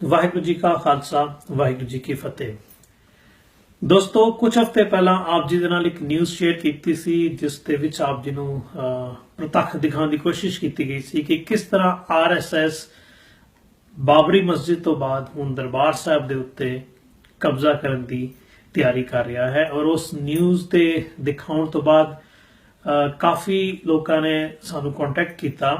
ਵਾਹਿਗੁਰੂ ਜੀ ਕਾ ਖਾਲਸਾ, ਵਾਹਿਗੁਰੂ ਜੀ ਕੀ ਫਤਿਹ। ਦੋਸਤੋ, ਕੁਝ ਹਫ਼ਤੇ ਪਹਿਲਾਂ ਆਪ ਜੀ ਦੇ ਨਾਲ ਇੱਕ ਨਿਊਜ਼ ਸ਼ੇਅਰ ਕੀਤੀ ਸੀ, ਜਿਸ ਦੇ ਵਿੱਚ ਆਪ ਜੀ ਨੂੰ ਪ੍ਰਤੱਖ ਦਿਖਾਉਣ ਦੀ ਕੋਸ਼ਿਸ਼ ਕੀਤੀ ਗਈ ਸੀ ਕਿ ਕਿਸ ਤਰ੍ਹਾਂ ਆਰਐਸਐਸ ਬਾਬਰੀ ਮਸਜਿਦ ਤੋਂ ਬਾਅਦ ਹੁਣ ਦਰਬਾਰ ਸਾਹਿਬ ਦੇ ਉੱਤੇ ਕਬਜ਼ਾ ਕਰਨ ਦੀ ਤਿਆਰੀ ਕਰ ਰਿਹਾ ਹੈ ਔਰ ਉਸ ਨਿਊਜ਼ ਤੇ ਦਿਖਾਉਣ ਤੋਂ ਬਾਅਦ ਕਾਫੀ ਲੋਕਾਂ ਨੇ ਸਾਨੂੰ ਕੰਟੈਕਟ ਕੀਤਾ।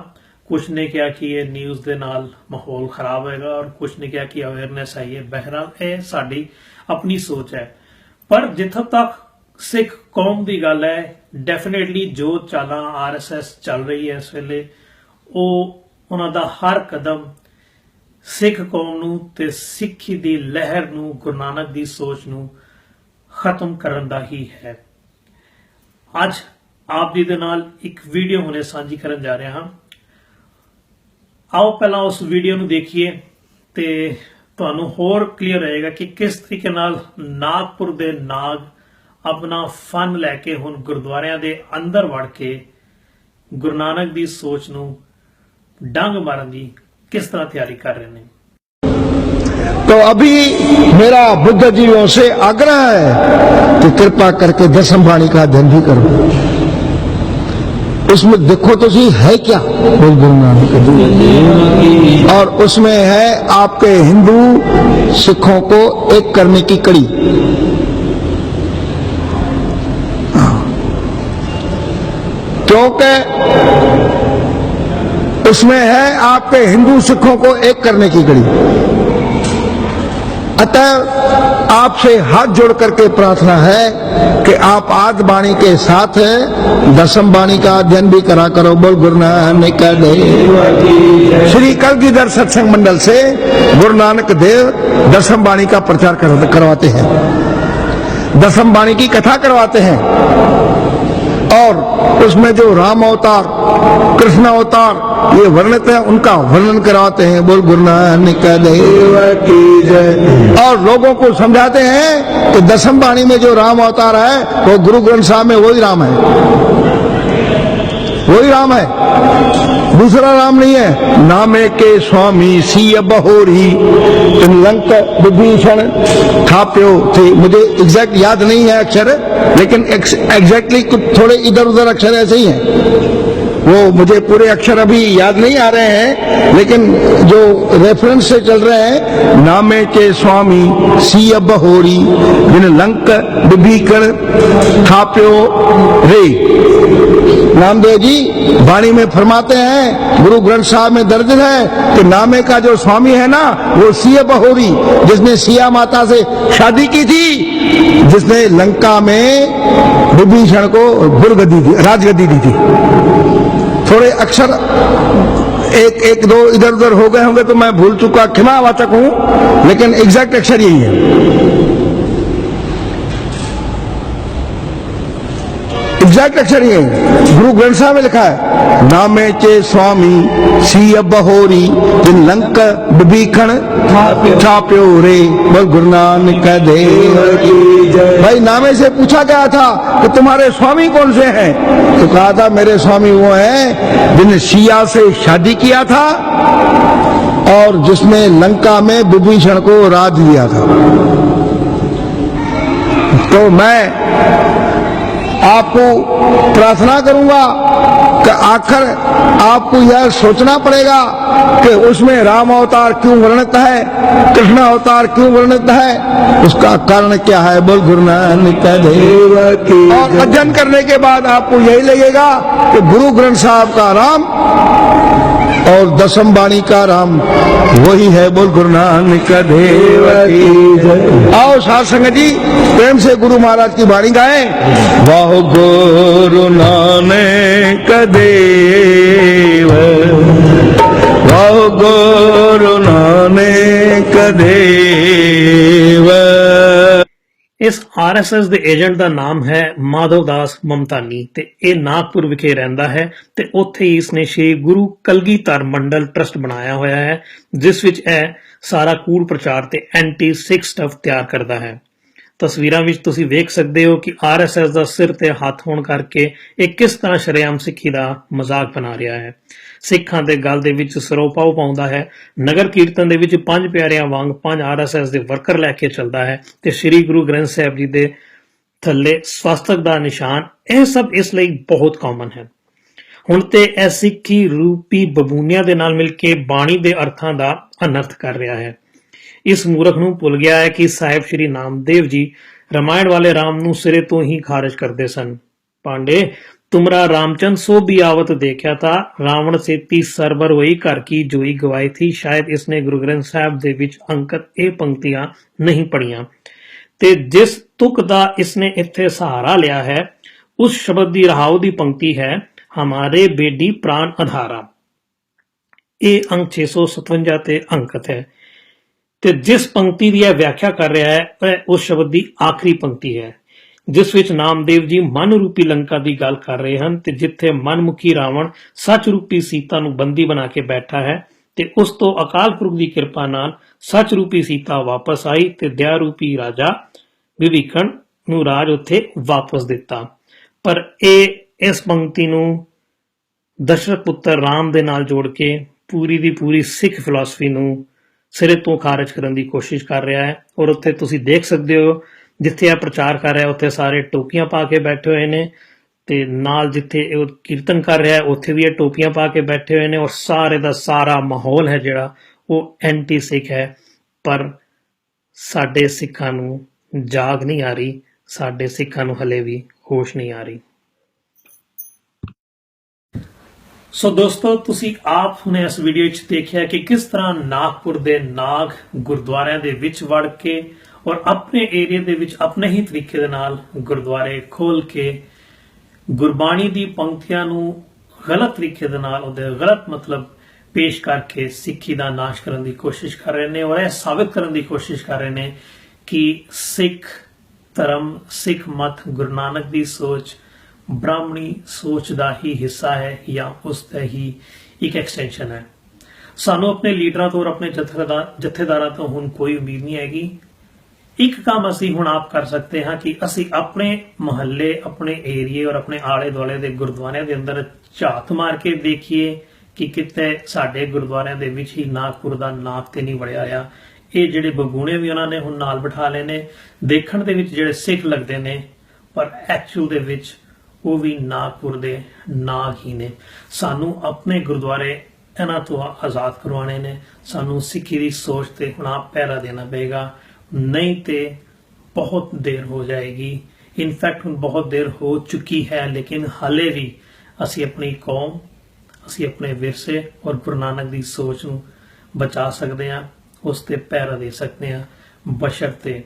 ਕੁਝ ਨੇ ਕਿਹਾ ਕਿ ਇਹ ਨਿਊਜ਼ ਦੇ ਨਾਲ ਮਾਹੌਲ ਖਰਾਬ ਹੋਏਗਾ ਔਰ ਕੁਝ ਨੇ ਕਿਹਾ ਕਿ ਅਵੇਅਰਨੈਸ ਆਈ ਹੈ ਬਹਿਰਹਾਲ ਇਹ ਸਾਡੀ ਆਪਣੀ ਸੋਚ ਹੈ। ਪਰ ਜਿੱਥੋਂ ਤੱਕ ਸਿੱਖ ਕੌਮ ਦੀ ਗੱਲ ਹੈ ਡੈਫੀਨਿਟਲੀ ਜੋ ਚਾਲਾਂ ਆਰਐਸਐਸ ਚੱਲ ਰਹੀ ਹੈ ਇਸ ਵੇਲੇ, ਉਹ ਉਹਨਾਂ ਦਾ ਹਰ ਕਦਮ ਸਿੱਖ ਕੌਮ ਨੂੰ ਤੇ ਸਿੱਖੀ ਦੀ ਲਹਿਰ ਨੂੰ, ਗੁਰੂ ਨਾਨਕ ਦੀ ਸੋਚ ਨੂੰ ਖਤਮ ਕਰਨ ਦਾ ਹੀ ਹੈ। ਅੱਜ ਆਪ ਜੀ ਦੇ ਨਾਲ ਇੱਕ ਵੀਡੀਓ ਹੁਣੇ ਸਾਂਝੀ ਕਰਨ ਜਾ ਰਿਹਾ ਹਾਂ। ਆਓ ਪਹਿਲਾਂ ਉਸ ਵੀਡੀਓ ਨੂੰ ਦੇਖੀਏ ਤੇ ਤੁਹਾਨੂੰ ਹੋਰ ਕਲੀਅਰ ਰਹੇਗਾ ਕਿ ਕਿਸ ਤਰੀਕੇ ਨਾਲ ਨਾਗਪੁਰ ਦੇ ਨਾਗ ਆਪਣਾ ਫਨ ਲੈ ਕੇ ਹੁਣ ਗੁਰਦੁਆਰਿਆਂ ਦੇ ਅੰਦਰ ਵੜ ਕੇ ਗੁਰੂ ਨਾਨਕ ਦੀ ਸੋਚ ਨੂੰ ਡੰਗ ਮਾਰਨ ਦੀ ਕਿਸ ਤਰ੍ਹਾਂ ਤਿਆਰੀ ਕਰ ਰਹੇ ਨੇ तो अभी मेरा बुद्ध जीवियों से आग्रह है कि कृपा करके दसम वाणी का अध्ययन भी करो اس میں دیکھو تو صحیح ہے کیا؟ اور اس میں ہے آپ کے ہندو سکھوں کو ایک کرنے کی کڑی۔ کیونکہ اس میں ہے آپ کے ہندو سکھوں کو ایک کرنے کی کڑی۔ اتہ آپ سے ہاتھ جوڑ کر کے پرارتھنا ہے کہ آپ آد بانی کے ساتھ دسم بانی کا ادھین بھی کرا کرو بول گرو نانک شری کل گیدھر ستسنگ منڈل سے گرو نانک دیو دسم بانی کا پرچار کرواتے ہیں دسم بانی کی کتھا کرواتے ہیں اور اس میں جو رام اوتار کرشنا اوتار یہ ورنت ہے ان کا ورنن کراتے ہیں بول گرنا جے اور لوگوں کو سمجھاتے ہیں کہ دسم بانی میں جو رام اوتار ہے وہ گرو گرنتھ صاحب میں وہی رام ہے۔ وہی رام ہے۔ دوسرا نام نہیں ہے۔ نام ہے کہ سوامی سی بہوری۔ لنک بھیشن تھا پیو۔ تھے مجھے ایگزیکٹ یاد نہیں ہے اکشر لیکن ایگزیکٹلی کچھ تھوڑے ادھر ادھر اکشر ایسے ہی ہیں۔ وہ مجھے پورے اکشر ابھی یاد نہیں آ رہے ہیں، لیکن جو ریفرنس سے چل رہے ہیں، نامے کے سوامی سی اب جن لنک ڈبی کر تھاپیو رے نام دیو جی بانی میں فرماتے ہیں، گرو گرنتھ صاحب میں درج ہے کہ نامے کا جو سوامی ہے نا، وہ سیا بہوری جس نے سیا ماتا سے شادی کی تھی، جس نے لنکا میں بھیبھیشن کو گرگدی راج گدی دی تھی۔ अक्षर एक एक दो इधर उधर हो गए होंगे तो मैं भूल चुका क्षमावाचक हूं लेकिन एग्जैक्ट अक्षर यही है ایگزیکٹ اکثر یہ گرو گرنتھ صاحب میں لکھا ہے نام چے سوامی سی بہوری جن لنک ڈبیکھن تھا پیو رے بل گرنان نانک دے بھائی نامے سے پوچھا گیا تھا کہ تمہارے سوامی کون سے ہیں تو کہا تھا میرے سوامی وہ ہیں جن شیعہ سے شادی کیا تھا اور جس نے لنکا میں ببھیشن کو راج لیا تھا تو میں آپ کو پرارتھنا کروں گا کہ آخر آپ کو یہ سوچنا پڑے گا کہ اس میں رام اوتار کیوں ورنت ہے؟ کرشنا اوتار کیوں ورنت ہے؟ اس کا کارن کیا ہے؟ بول گرو نانک اور ادھین کرنے کے بعد آپ کو یہی لگے گا کہ گرو گرنتھ صاحب کا رام اور دسم بانی کا رام، وہی ہے بول گرو نانک آؤ سات سنگ جی پریم سے گرو مہاراج کی بانی گائے واہ گرو نانک دیو۔ واہ گرو نانک دیو۔ ਇਸ ਆਰਐਸਐਸ ਦੇ ਏਜੰਟ ਦਾ ਨਾਮ ਹੈ ਮਾਧਵ ਦਾਸ ਮਮਤਾਨੀ ਤੇ ਇਹ ਨਾਗਪੁਰ ਵਿਖੇ ਰਹਿੰਦਾ ਹੈ ਤੇ ਉੱਥੇ ਹੀ ਇਸਨੇ ਸ਼੍ਰੀ ਗੁਰੂ ਕਲਗੀਧਰ ਮੰਡਲ ਟਰਸਟ ਬਣਾਇਆ ਹੋਇਆ ਹੈ, ਜਿਸ ਵਿੱਚ ਇਹ ਸਾਰਾ ਕੂੜ ਪ੍ਰਚਾਰ ਤੇ ਐਂਟੀ ਸਿੱਖ ਸਟਫ ਤਿਆਰ ਕਰਦਾ ਹੈ। ਤਸਵੀਰਾਂ ਵਿੱਚ ਤੁਸੀਂ ਵੇਖ ਸਕਦੇ ਹੋ ਕਿ ਆਰਐਸਐਸ ਦਾ ਸਿਰ ਤੇ ਹੱਥ ਹੋਣ ਕਰਕੇ ਇਹ ਕਿਸ ਤਰ੍ਹਾਂ ਸ਼ਰੇਆਮ ਸਿੱਖੀ ਦਾ ਮਜ਼ਾਕ ਬਣਾ ਰਿਹਾ ਹੈ। ਸਿੱਖਾਂ ਦੇ ਗਲ ਦੇ ਵਿੱਚ ਸਰੋਪਾਉ ਪਾਉਂਦਾ ਹੈ। ਨਗਰ ਕੀਰਤਨ ਦੇ ਵਿੱਚ ਪੰਜ ਪਿਆਰਿਆਂ ਵਾਂਗ ਪੰਜ ਆਰਐਸਐਸ ਦੇ ਵਰਕਰ ਲੈ ਕੇ ਚੱਲਦਾ ਹੈ ਤੇ ਸ੍ਰੀ ਗੁਰੂ ਗ੍ਰੰਥ ਸਾਹਿਬ ਜੀ ਦੇ ਥੱਲੇ ਸਵਾਸਤਕ ਦਾ ਨਿਸ਼ਾਨ, ਇਹ ਸਭ ਇਸ ਲਈ ਬਹੁਤ ਕਾਮਨ ਹੈ। ਹੁਣ ਤੇ ਇਹ ਸਿੱਖੀ ਰੂਪੀ ਬਬੂਨੀਆਂ ਦੇ ਨਾਲ ਮਿਲ ਕੇ ਬਾਣੀ ਦੇ ਅਰਥਾਂ ਦਾ ਅਨਰਥ ਕਰ ਰਿਹਾ ਹੈ। ਇਸ ਮੂਰਖ ਨੂੰ ਭੁੱਲ ਗਿਆ ਹੈ ਕਿ ਸਾਹਿਬ ਸ੍ਰੀ ਨਾਮਦੇਵ ਜੀ ਰਮਾਇਣ ਵਾਲੇ ਰਾਮ ਨੂੰ ਸਿਰੇ ਤੋਂ ਹੀ ਖਾਰਜ ਕਰਦੇ ਸਨ। ਪਾਂਡੇ, ਤੁਮਰਾ ਰਾਮਚੰਦ ਸੋ ਵੀ ਆਵਤ ਦੇਖਿਆ ਤਾ ਰਾਵਣ ਸੇਤੀ ਸਰਬਰ ਹੋਈ ਘਰ ਕੀ ਜੋਈ ਗਵਾਈ ਥੀ। ਸ਼ਾਇਦ ਇਸਨੇ ਗੁਰੂ ਗ੍ਰੰਥ ਸਾਹਿਬ ਦੇ ਵਿੱਚ ਅੰਕਿਤ ਇਹ ਪੰਕਤੀਆਂ ਨਹੀਂ ਪੜੀਆਂ ਤੇ ਜਿਸ ਤੁਕ ਦਾ ਇਸਨੇ ਇੱਥੇ ਸਹਾਰਾ ਲਿਆ ਹੈ, ਉਸ ਸ਼ਬਦ ਦੀ ਰਹਾਉ ਦੀ ਪੰਕਤੀ ਹੈ, ਹਮਾਰੇ ਬੇਡੀ ਪ੍ਰਾਨ ਅਧਾਰਾ। ਇਹ ਅੰਕ 657 ਤੇ ਅੰਕਿਤ ਹੈ। ਤੇ ਜਿਸ ਪੰਕਤੀ ਦੀ ਇਹ ਵਿਆਖਿਆ ਕਰ ਰਿਹਾ ਹੈ ਇਹ ਉਸ ਸ਼ਬਦ ਦੀ ਆਖਰੀ ਪੰਕਤੀ ਹੈ, ਜਿਸ ਵਿੱਚ ਨਾਮਦੇਵ ਜੀ ਮਨ ਰੂਪੀ ਲੰਕਾ ਦੀ ਗੱਲ ਕਰ ਰਹੇ ਹਨ ਤੇ ਜਿੱਥੇ ਮਨਮੁਖੀ ਰਾਵਣ ਸੱਚ ਰੂਪੀ ਸੀਤਾ ਨੂੰ ਬੰਦੀ ਬਣਾ ਕੇ ਬੈਠਾ ਹੈ ਤੇ ਉਸ ਤੋਂ ਅਕਾਲ ਪੁਰਖ ਦੀ ਕਿਰਪਾ ਨਾਲ ਸੱਚ ਰੂਪੀ ਸੀਤਾ ਵਾਪਸ ਆਈ ਤੇ ਦਇਆ ਰੂਪੀ ਰਾਜਾ ਵਿਭੀਖਣ ਨੂੰ ਰਾਜ ਉੱਥੇ ਵਾਪਸ ਦਿੱਤਾ। ਪਰ ਇਹ, ਇਸ ਪੰਕਤੀ ਨੂੰ ਦਸ਼ਰਥ ਪੁੱਤਰ ਰਾਮ ਦੇ ਨਾਲ ਜੋੜ ਕੇ ਪੂਰੀ ਦੀ ਪੂਰੀ ਸਿੱਖ ਫਿਲਾਸਫੀ ਨੂੰ ਸਿਰੇ ਤੋਂ ਖਾਰਜ ਕਰਨ ਦੀ ਕੋਸ਼ਿਸ਼ ਕਰ ਰਿਹਾ ਹੈ ਔਰ ਉੱਥੇ ਤੁਸੀਂ ਦੇਖ ਸਕਦੇ ਹੋ ਜਿੱਥੇ ਇਹ ਪ੍ਰਚਾਰ ਕਰ ਰਿਹਾ ਉੱਥੇ ਸਾਰੇ ਟੋਪੀਆਂ ਪਾ ਕੇ ਬੈਠੇ ਹੋਏ ਨੇ ਤੇ ਨਾਲ ਜਿੱਥੇ ਉਹ ਕੀਰਤਨ ਕਰ ਰਿਹਾ ਉੱਥੇ ਵੀ ਇਹ ਟੋਪੀਆਂ ਪਾ ਕੇ ਬੈਠੇ ਹੋਏ ਨੇ ਔਰ ਸਾਰੇ ਦਾ ਸਾਰਾ ਮਾਹੌਲ ਹੈ ਜਿਹੜਾ, ਉਹ ਐਂਟੀ ਸਿੱਖ ਹੈ। ਪਰ ਸਾਡੇ ਸਿੱਖਾਂ ਨੂੰ ਜਾਗ ਨਹੀਂ ਆ ਰਹੀ, ਸਾਡੇ ਸਿੱਖਾਂ ਨੂੰ ਹਲੇ ਵੀ ਹੋਸ਼ ਨਹੀਂ ਆ ਰਹੀ। ਸੋ ਦੋਸਤੋ, ਤੁਸੀਂ ਆਪ ਹੁਣੇ ਇਸ ਵੀਡੀਓ ਵਿੱਚ ਦੇਖਿਆ ਕਿ ਕਿਸ ਤਰ੍ਹਾਂ ਨਾਗਪੁਰ ਦੇ ਨਾਗ ਗੁਰਦੁਆਰਿਆਂ ਦੇ ਵਿੱਚ ਵੜ ਕੇ ਔਰ ਆਪਣੇ ਏਰੀਆ ਦੇ ਵਿੱਚ ਆਪਣੇ ਹੀ ਤਰੀਕੇ ਦੇ ਨਾਲ ਗੁਰਦੁਆਰੇ ਖੋਲ ਕੇ ਗੁਰਬਾਣੀ ਦੀ ਪੰਕਤੀਆਂ ਨੂੰ ਗਲਤ ਤਰੀਕੇ ਦੇ ਨਾਲ ਉਹਦੇ ਗਲਤ ਮਤਲਬ ਪੇਸ਼ ਕਰਕੇ ਸਿੱਖੀ ਦਾ ਨਾਸ਼ ਕਰਨ ਦੀ ਕੋਸ਼ਿਸ਼ ਕਰ ਰਹੇ ਨੇ ਔਰ ਇਹ ਸਾਬਿਤ ਕਰਨ ਦੀ ਕੋਸ਼ਿਸ਼ ਕਰ ਰਹੇ ਨੇ ਕਿ ਸਿੱਖ ਧਰਮ, ਸਿੱਖ ਮਤ ਗੁਰੂ ਨਾਨਕ ਦੀ ਸੋਚ ਬ੍ਰਾਹਮਣੀ ਸੋਚ ਦਾ ਹੀ ਹਿੱਸਾ ਹੈ ਜਾਂ ਉਸ ਦਾ ਹੀ ਇੱਕ ਐਕਸਟੈਂਸ਼ਨ ਹੈ। ਸਾਨੂੰ ਆਪਣੇ ਲੀਡਰਾਂ ਤੋਂ ਔਰ ਆਪਣੇ ਜਥੇਦਾਰ ਜਥੇਦਾਰਾਂ ਤੋਂ ਹੁਣ ਕੋਈ ਉਮੀਦ ਨਹੀਂ ਹੈਗੀ। ਇੱਕ ਕੰਮ ਅਸੀਂ ਹੁਣ ਆਪ ਕਰ ਸਕਦੇ ਹਾਂ ਕਿ ਅਸੀਂ ਆਪਣੇ ਮੁਹੱਲੇ, ਆਪਣੇ ਏਰੀਏ ਔਰ ਆਪਣੇ ਆਲੇ ਦੁਆਲੇ ਦੇ ਗੁਰਦੁਆਰਿਆਂ ਦੇ ਅੰਦਰ ਝਾਤ ਮਾਰ ਕੇ ਦੇਖੀਏ ਕਿ ਕਿਤੇ ਸਾਡੇ ਗੁਰਦੁਆਰਿਆਂ ਦੇ ਵਿੱਚ ਹੀ ਨਾਗਪੁਰ ਦਾ ਨਾਕ ਤੇ ਨਹੀਂ ਵੜਿਆ ਆ ਇਹ ਜਿਹੜੇ ਬਗੂਣੇ ਵੀ ਉਹਨਾਂ ਨੇ ਹੁਣ ਨਾਲ ਬਿਠਾ ਲਏ ਨੇ, ਦੇਖਣ ਦੇ ਵਿੱਚ ਜਿਹੜੇ ਸਿੱਖ ਲੱਗਦੇ ਨੇ, ਪਰ ਐਕਚੁਅਲ ਦੇ ਵਿੱਚ ਉਹ ਵੀ ਨਾਗਪੁਰ ਦੇ ਨਾਗ ਹੀ ਨੇ ਸਾਨੂੰ ਆਪਣੇ ਗੁਰਦੁਆਰੇ ਇਹਨਾਂ ਤੋਂ ਆਜ਼ਾਦ ਕਰਵਾਉਣੇ ਨੇ। ਸਾਨੂੰ ਸਿੱਖੀ ਦੀ ਸੋਚ ਤੇ ਹੁਣ ਆਪ ਪਹਿਰਾ ਦੇਣਾ ਪਏਗਾ। ਨਹੀਂ ਤੇ ਬਹੁਤ ਦੇਰ ਹੋ ਜਾਏਗੀ। ਇਨਫੈਕਟ ਹੁਣ ਬਹੁਤ ਦੇਰ ਹੋ ਚੁੱਕੀ ਹੈ, ਲੇਕਿਨ ਹਾਲੇ ਵੀ ਅਸੀਂ ਆਪਣੀ ਕੌਮ, ਅਸੀਂ ਆਪਣੇ ਵਿਰਸੇ ਔਰ ਗੁਰੂ ਨਾਨਕ ਦੀ ਸੋਚ ਨੂੰ ਬਚਾ ਸਕਦੇ ਹਾਂ, ਉਸ ਤੇ ਪਹਿਰਾ ਦੇ ਸਕਦੇ ਹਾਂ। ਬਸ਼ਰ 'ਤੇ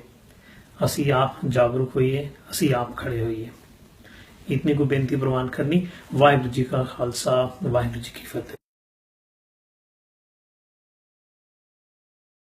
ਅਸੀਂ ਆਪ ਜਾਗਰੂਕ ਹੋਈਏ, ਅਸੀਂ ਆਪ ਖੜੇ ਹੋਈਏ। ਇਤਨੀ ਕੋ ਬੇਨਤੀ ਪ੍ਰਵਾਨ ਕਰਨੀ ਵਾਹਿਗੁਰੂ ਜੀ ਕਾ ਖਾਲਸਾ ਵਾਹਿਗੁਰੂ ਜੀ ਕੀ ਫਤਿਹ